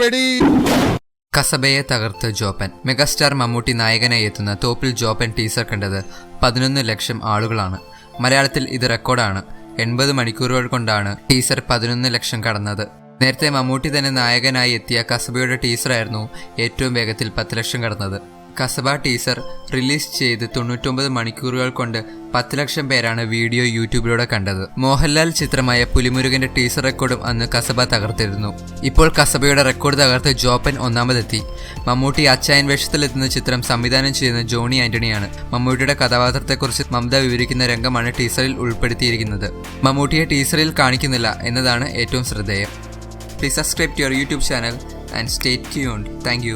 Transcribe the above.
വെടി. കസബയെ തകർത്ത് ജോപ്പൻ. മെഗാസ്റ്റാർ മമ്മൂട്ടി നായകനായി എത്തുന്ന തോപ്പിൽ ജോപ്പൻ ടീസർ കണ്ടത് പതിനൊന്ന് ലക്ഷം ആളുകളാണ്. മലയാളത്തിൽ ഇത് റെക്കോർഡാണ്. എൺപത് മണിക്കൂറുകൾ കൊണ്ടാണ് ടീസർ പതിനൊന്ന് ലക്ഷം കടന്നത്. നേരത്തെ മമ്മൂട്ടി തന്നെ നായകനായി എത്തിയ കസബയുടെ ടീസറായിരുന്നു ഏറ്റവും വേഗത്തിൽ പത്ത് ലക്ഷം കടന്നത്. കസബ ടീസർ റിലീസ് ചെയ്ത് തൊണ്ണൂറ്റൊമ്പത് മണിക്കൂറുകൾ കൊണ്ട് പത്ത് ലക്ഷം പേരാണ് വീഡിയോ യൂട്യൂബിലൂടെ കണ്ടത്. മോഹൻലാൽ ചിത്രമായ പുലിമുരുകന്റെ ടീസർ റെക്കോർഡും അന്ന് കസബ തകർത്തിരുന്നു. ഇപ്പോൾ കസബയുടെ റെക്കോർഡ് തകർത്ത് ജോപ്പൻ ഒന്നാമതെത്തി. മമ്മൂട്ടി അച്ചായൻ വേഷത്തിലെത്തുന്ന ചിത്രം സംവിധാനം ചെയ്യുന്ന ജോണി ആന്റണിയാണ്. മമ്മൂട്ടിയുടെ കഥാപാത്രത്തെക്കുറിച്ച് മമത വിവരിക്കുന്ന രംഗമാണ് ടീസറിൽ ഉൾപ്പെടുത്തിയിരിക്കുന്നത്. മമ്മൂട്ടിയെ ടീസറിൽ കാണിക്കുന്നില്ല എന്നതാണ് ഏറ്റവും ശ്രദ്ധേയം. Please subscribe to your YouTube channel and stay tuned thank